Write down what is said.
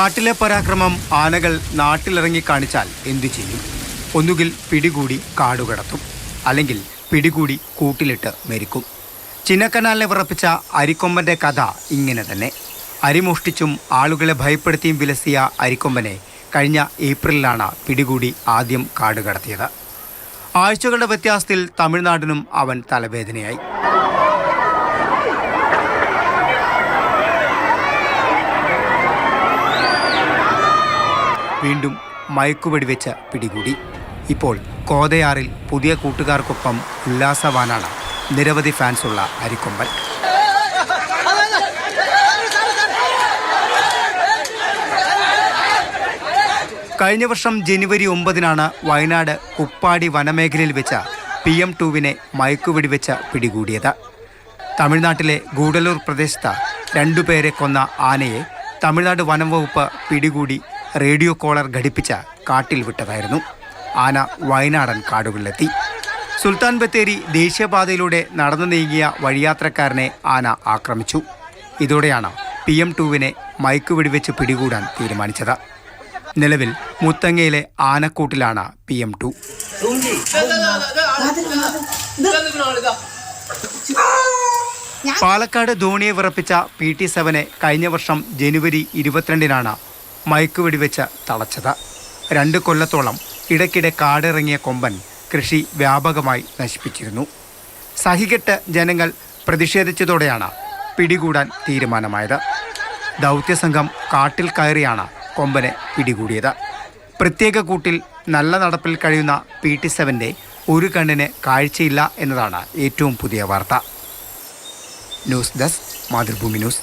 കാട്ടിലെ പരാക്രമം ആനകൾ നാട്ടിലിറങ്ങി കാണിച്ചാൽ എന്തു ചെയ്യും? ഒന്നുകിൽ പിടികൂടി കാടുകടത്തും അല്ലെങ്കിൽ പിടികൂടി കൂട്ടിലിട്ട് മെരിക്കും. ചിന്നക്കനാലിനെ വിറപ്പിച്ച അരിക്കൊമ്പന്റെ കഥ ഇങ്ങനെ തന്നെ. അരിമോഷ്ടിച്ചും ആളുകളെ ഭയപ്പെടുത്തിയും വിലസിയ അരിക്കൊമ്പനെ കഴിഞ്ഞ ഏപ്രിലിലാണ് പിടികൂടി ആദ്യം കാടുകടത്തിയത് ആഴ്ചകളുടെ വ്യത്യാസത്തിൽ തമിഴ്നാടിനും അവൻ തലവേദനയായി. വീണ്ടും മയക്കുവെടിവെച്ച് പിടികൂടി. ഇപ്പോൾ കോതയാറിൽ പുതിയ കൂട്ടുകാർക്കൊപ്പം ഉല്ലാസവാനാണ് നിരവധി ഫാൻസുള്ള അരിക്കൊമ്പൻ. കഴിഞ്ഞ വർഷം ജനുവരി ഒമ്പതിനാണ് വയനാട് കുപ്പാടി വനമേഖലയിൽ വെച്ച പി എം ടുവിനെ മയക്കുവെടിവെച്ച് പിടികൂടിയത്. തമിഴ്നാട്ടിലെ ഗൂഡലൂർ പ്രദേശത്ത് രണ്ടുപേരെ കൊന്ന ആനയെ തമിഴ്നാട് വനം വകുപ്പ് പിടികൂടി റേഡിയോ കോളർ ഘടിപ്പിച്ച കാട്ടിൽ വിട്ടതായിരുന്നു. ആന വയനാടൻ കാടുകളിലെത്തി. സുൽത്താൻ ബത്തേരി ദേശീയപാതയിലൂടെ നടന്നു നീങ്ങിയ വഴിയാത്രക്കാരനെ ആന ആക്രമിച്ചു. ഇതോടെയാണ് പി എം ടുവിനെ മയക്കുവെടിവെച്ച് പിടികൂടാൻ തീരുമാനിച്ചത്. നിലവിൽ മുത്തങ്ങയിലെ ആനക്കൂട്ടിലാണ് പി എം ടു. പാലക്കാട് ധോണിയെ വിറപ്പിച്ച പി ടി സെവനെ കഴിഞ്ഞ വർഷം ജനുവരി ഇരുപത്തിരണ്ടിനാണ് മയക്കുവെടിവെച്ച് തളച്ചത്. രണ്ട് കൊല്ലത്തോളം ഇടയ്ക്കിടെ കാടിറങ്ങിയ കൊമ്പൻ കൃഷി വ്യാപകമായി നശിപ്പിച്ചിരുന്നു. സഹികെട്ട് ജനങ്ങൾ പ്രതിഷേധിച്ചതോടെയാണ് പിടികൂടാൻ തീരുമാനമായത്. ദൗത്യസംഘം കാട്ടിൽ കയറിയാണ് കൊമ്പനെ പിടികൂടിയത്. പ്രത്യേക കൂട്ടിൽ നല്ല നടപ്പിൽ കഴിയുന്ന പി ടി സെവന്റെ ഒരു കണ്ണിന് കാഴ്ചയില്ല എന്നതാണ് ഏറ്റവും പുതിയ വാർത്ത. News desk Mathrubhumi news.